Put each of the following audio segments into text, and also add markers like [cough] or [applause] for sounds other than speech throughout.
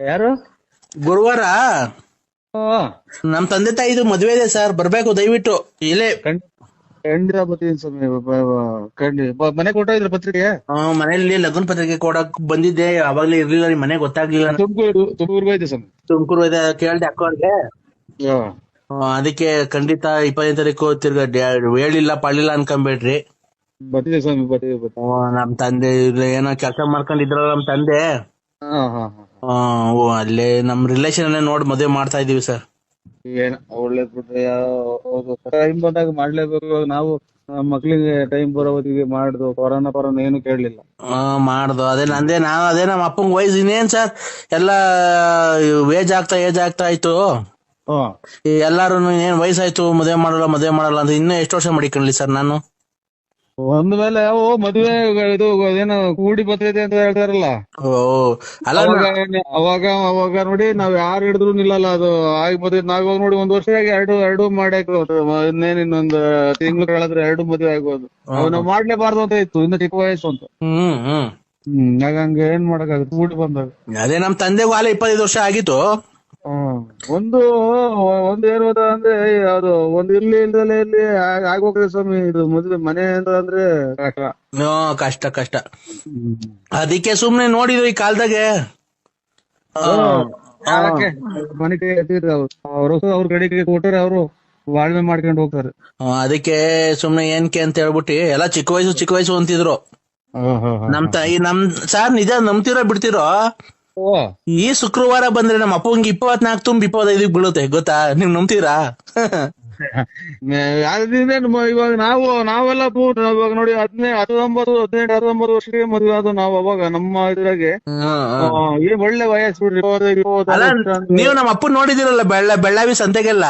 ಯಾರು? ಗುರುವಾರ? ಹಾ. ನಮ್ ತಂದೆ ತಾಯಿದು ಮದ್ವೆ ಇದೆ ಸರ್ ಬರ್ಬೇಕು ದಯವಿಟ್ಟು. ಇಲ್ಲೇ. ಖಂಡ್ ಖಂಡಿತ ಬರ್ತೀನಿ ಸ್ವಾಮಿ ಖಂಡಿ ಮನೆ ಕೊಟ್ಟಿದ್ರ ಪತ್ರಿಕೆ? ಆ, ಮನೆಯಲ್ಲಿ ಲಗ್ನ ಪತ್ರಿಕೆ ಕೊಡಕ್ ಬಂದಿದ್ದೆ ಅವಾಗ್ಲೇ ಇರ್ಲಿಲ್ಲ ನಿಮ್ ಮನೆ ಗೊತ್ತಾಗ್ಲಿಲ್ಲ. ತುಮಕೂರು ತುಮಕೂರು ಇದೆ ಸ್ವಾಮಿ? ತುಮಕೂರು ಕೇಳ್ದೆ ಅಕ್ಕ ಅವ್ರಿಗೆ. ಅದಕ್ಕೆ ಖಂಡಿತ ಇಪ್ಪತ್ತನೇ ತಾರೀಕು ತಿರ್ಗ ಹೇಳಿಲ್ಲ ಪಳ್ಳಿಲ್ಲ ಅನ್ಕೊಂಬೇಡ್ರಿ ಬರ್ತೀನಿ ಸ್ವಾಮಿ ಆ, ನಮ್ ತಂದೆ ಏನೋ ಕೆಲಸ ಮಾಡ್ಕೊಂಡಿದ್ರಲ್ಲ ನಮ್ ತಂದೆ. ಹಾ ಹಾ ಹಾ. ಅಲ್ಲೇ ನಮ್ ರಿಲೇಶನ್ ಅಲ್ಲೇ ನೋಡಿ ಮದುವೆ ಮಾಡ್ತಾ ಇದೀವಿ ಸರ್ ಏನ್ ಒಳ್ಳೇದ್ ಬಿಡ್ರಿ ಟೈಮ್ ಬಂದಾಗ ಮಾಡ್ಲೇಬೇಕು ನಾವು ಮಕ್ಳಿಗೆ ಟೈಮ್ ಬರೋ ಹೊತ್ತಿಗೆ ಮಾಡ್ದು ಕೊರೋನಾ ಪರೋನ ಏನು ಕೇಳಲಿಲ್ಲ. ಮಾಡ್ದು. ಅದೇ ನಂದೇ ನಾವ್ ಅದೇ ನಮ್ಮ ಅಪ್ಪಂಗ್ ವಯಸ್ಸು ಇನ್ನೇನ್ ಸರ್ ಎಲ್ಲ ಏಜ್ ಆಗ್ತಾ ಏಜ್ ಆಗ್ತಾ ಇತ್ತು ಎಲ್ಲಾರು ಏನ್ ವಯಸ್ಸಾಯ್ತು ಮದುವೆ ಮಾಡಲ್ಲ ಮದುವೆ ಮಾಡಲ್ಲ ಅಂತ ಇನ್ನೂ ಎಷ್ಟು ವರ್ಷ ಮಾಡಿಕೊಂಡ್ಲಿ ಸರ್ ನಾನು? ಒಂದ್ ಮೇಲೆ ಓ ಮದ್ವೆ ಇದು ಏನೋ ಕೂಡಿ ಬರ್ತೈತೆ ಅಂತ ಹೇಳ್ತಾರಲ್ಲ. ಅವಾಗ ಅವಾಗ ನೋಡಿ ನಾವ್ ಯಾರು ಹಿಡಿದ್ರು ನಿಲ್ಲಲ್ಲ ಅದು. ಆಗಿ ಮದ್ವೆ ನಾವ್ ನೋಡಿ ಒಂದ್ ವರ್ಷ ಎರಡು ಎರಡು ಮಾಡಕ್ ಇನ್ನೇನ್ ಇನ್ನೊಂದ್ ತಿಂಗಳು ಕಳೆದ್ರೆ ಎರಡು ಮದ್ವೆ ಆಗೋದು ಅವ್ ನಾವ್ ಮಾಡ್ಲೇಬಾರ್ದು ಅಂತ ಇತ್ತು ಇನ್ನು ಚಿಕ್ಕ ವಯಸ್ಸು ಅಂತ. ಹ್ಮ್ ಹ್ಮ್. ಹಂಗ ಏನ್ ಮಾಡಕ್ ಕೂಡಿ ಬಂದಾಗ. ಅದೇ ನಮ್ ತಂದೆ ವಾಲೆ ಇಪ್ಪತ್ತೈದು ವರ್ಷ ಆಗಿತ್ತು. ಒಂದು ಒಂದ್ ಏನ್ ಗೊತ್ತಾ ಅಂದ್ರೆ ಅದು ಒಂದ್ ಇರ್ಲಿ ಇಲ್ದಲೆ ಇರ್ಲಿ ಆಗ್- ಸ್ವಾಮಿ. ಇದು ಮದ್ವೆ ಮನೆ ಅಂತ ಅಂದ್ರೆ ಕಷ್ಟ. ಕಷ್ಟ ಕಷ್ಟ. ಅದಕ್ಕೆ ಸುಮ್ನೆ ನೋಡಿದ್ವಿ ಈ ಕಾಲದಾಗೆ. ಯಾಕೆ? ಮನೆ ಕೈ ಎತ್ತಿದ್ರೆ ಅವ್ರು. ಅವ್ರು ಅವ್ರ ಕಡೆಗೆ ಕೊಟ್ಟರೆ ಅವರು ವಾಳ್ಮೆ ಮಾಡ್ಕೊಂಡು ಹೋಗ್ತಾರೆ. ಅದಕ್ಕೆ ಸುಮ್ನೆ ಏನ್ಕೆ ಅಂತ ಹೇಳ್ಬಿಟ್ಟು ಎಲ್ಲ ಚಿಕ್ಕ ವಯಸ್ಸು ಚಿಕ್ಕ ವಯಸ್ಸು ಅಂತಿದ್ರು. ನಮ್ ತಾಯಿ ನಮ್ ಸಾರ್ ನಿಜ ನಂಬ್ತಿರೋ ಬಿಡ್ತಿರೋ? ಈ ಶುಕ್ರವಾರ ಬಂದ್ರೆ ನಮ್ಮ ಅಪ್ಪಂಗೆ ಇಪ್ಪತ್ನಾಲ್ಕು ತುಂಬ ಇಪ್ಪತ್ತೈದಕ್ಕೆ ಬೀಳುತ್ತೆ ಗೊತ್ತಾ? ನೀವ್ ನಂಬ್ತೀರಾ? [laughs] ಇವಾಗ ನಾವು ನಾವೆಲ್ಲ ಇವಾಗ ನೋಡಿ ಹದಿನೈದು ಹತ್ತೊಂಬತ್ತು ಹದಿನೆಂಟು ಹತ್ತೊಂಬತ್ತು ವರ್ಷಕ್ಕೆ ಮದುವೆ ಆದ ನಾವು ಅವಾಗ ನಮ್ಮ ಇದ್ರಾಗೆ ಏನ್ ಒಳ್ಳೆ ವಯಸ್ಸು ಬಿಡ್ರಿ ನೀವು ನಮ್ಮ ಅಪ್ಪನ್ ನೋಡಿದಿರಲ್ಲ ಬೆಳ್ಳ ಬೆಳ್ಳಾವಿ ಸಂತೆಗೆಲ್ಲ?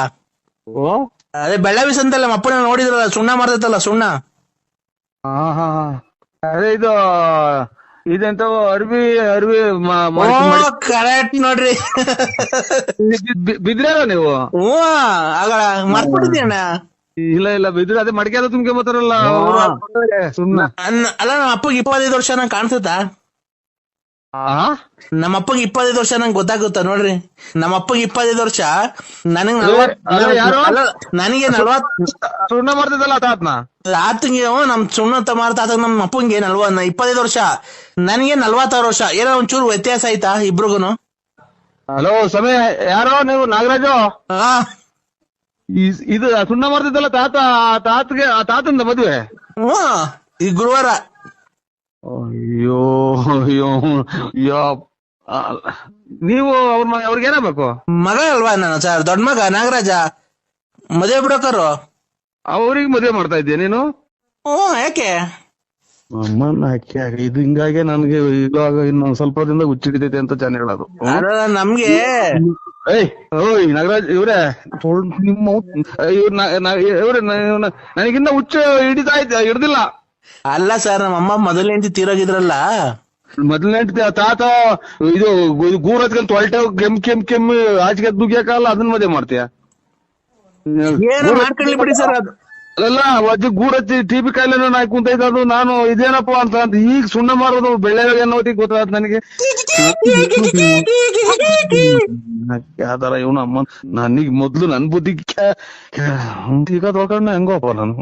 ಓ. ಅದೇ ಬೆಳ್ಳಾವಿ ಸಂತೆ ನಮ್ಮ ಅಪ್ಪನ ನೋಡಿದ್ರಲ್ಲ ಸುಣ್ಣ ಮಾಡ್ತೈತಲ್ಲ ಸುಣ್ಣ? ಹಾ ಹಾ ಹಾ. ಅದೇ ಇದು ಇದೆಂತ ಅರ್ಬಿ ಅರ್ಬಿ ಕರೆಕ್ಟ್ ನೋಡ್ರಿ. ಬಿದ್ರಲ್ಲ ನೀವು? ಮರ್ತ್ಬಿಟ್ಟಿದ್ಯಣ್ಣ ಇಲ್ಲ ಇಲ್ಲ ಬಿದ್ರೆ ಅದೇ ಮಡಿಕೆ ಎಲ್ಲ ತುಂಬ್ಕೊಂಬತ್ತಾರಲ್ಲ ಹಾ. ಸುಮ್ನೆ. ಅಲ್ಲ ನಮ್ಮ ಅಪ್ಪಗೆ ಇಪ್ಪತ್ತೈದು ವರ್ಷ ನಂಗೆ ಕಾಣಿಸುತ್ತಾ? ಆ? ನಮ್ಮ ಅಪ್ಪಗೆ ಇಪ್ಪತ್ತೈದು ವರ್ಷ ನಂಗೆ ಗೊತ್ತಾಗುತ್ತ ನೋಡ್ರಿ. ನಮ್ಮ ಅಪ್ಪಗೆ ಇಪ್ಪತ್ತೈದು ವರ್ಷ ನನಗೆ? ನನಗೆ ನಲ್ವತ್ ಸುಣ್ಣ ಮಾಡ್ತಿದ್ದಲ್ಲ ತಾತ್ನ ಆತಂಗೆ ನಮ್ ಸುಣ್ಣತ್ತ ಮಾರ್ತಾತ ನಮ್ಮ ಅಪ್ಪಂಗೆ ನಲ್ವ ಇಪ್ಪತ್ತೈದು ವರ್ಷ. ನನಗೆ ನಲ್ವತ್ತಾರು ವರ್ಷ. ಏನೋ ಒಂಚೂರು ವ್ಯತ್ಯಾಸ ಆಯ್ತಾ ಇಬ್ರಿಗೂನು? ಹಲೋ ಸಮಯ ಯಾರೋ ನೀವು ನಾಗರಾಜು? ಇದು ಸುಣ್ಣ ಮಾಡ್ತಿದ್ದಲ್ಲ ತಾತ ತಾತಗೆ ತಾತಂದ ಮದುವೆ? ಹ್ಮ್ ಈ ಗುರುವಾರ. ಅಯ್ಯೋ ಅಯ್ಯೋ ಆ, ನೀವು ಅವ್ರ ಅವ್ರಿಗೆ ಏನಬೇಕು ಮಗ ಅಲ್ವಾ ನಾನು ಸರ್? ದೊಡ್ಡ ಮಗ ನಾಗರಾಜ. ಮದುವೆ ಬಿಡೋಕರು. ಅವ್ರಿಗೆ ಮದುವೆ ಮಾಡ್ತಾ ಇದ್ದೀಯ ನೀನು? ಹ್ಞೂ ಯಾಕೆ? ಅಮ್ಮನ ಇದು ಹಿಂಗಾಗಿ ನನ್ಗೆ ಇವಾಗ ಇನ್ನೊಂದ್ ಸ್ವಲ್ಪ ದಿನದಾಗ ಹುಚ್ಚಿಡಿತೈತೆ ಅಂತ ಜನ ಹೇಳೋದು? ನಮ್ಗೆ ಏಯ್ ಓಯ್ ನಾಗರಾಜ್ ಇವ್ರೆ ನಿಮ್ಮ ಇವ್ರ ಇವ್ರೆ ನನಗಿನ್ನ ಹುಚ್ಚು ಹಿಡಿತಾ ಇದ್ದ ಹಿಡ್ದಿಲ್ಲ. ಅಲ್ಲ ಸರ್ ನಮ್ಮ ಅಮ್ಮ ಮೊದಲೇ ಅಂತ ತೀರೋಗಿದ್ರಲ್ಲ. ಮೊದಲನೇ ತಾತ ಇದು ಗೂರ್ ಹತ್ಕೊಂಡ್ ತೊಳ್ಟೆ ಕೆಮ್ ಕೆಮ್ ಕೆಮ್ ಆಚೆಗೆ ದುಗ್ಯಾಕಲ್ಲ ಅದನ್ನ ಮದುವೆ ಮಾಡ್ತೀಯ? ಮಾಡ್ಕೊಳ್ಳಿ ಬಿಡಿ ಸರ್ ಅದು. ಅಲ್ಲ ಅಜ್ಜಿ ಗೂಡತ್ತಿ ಹಚ್ಚಿ ಟಿ ಬಿ ಕಾಯಿಲೆ ನಾನು ಕುಂತ ಅದು ನಾನು ಇದೇನಪ್ಪ ಅಂತ ಅಂತ ಈಗ ಸುಣ್ಣ ಮಾಡೋದು ಬೆಳ್ಳೆ ಅನ್ನೋತಿ ಗೊತ್ತಾದ ನನಗೆ. [laughs] ಯಾವ್ದಾರ ಇವನು ಅಮ್ಮ ನನಗ್ ಮೊದ್ಲು ನನ್ ಬುದ್ಧಿ ಈಗ ತೊಳ್ಕೊಂಡ ಹೆಂಗೋಪ್ಪ ನಾನು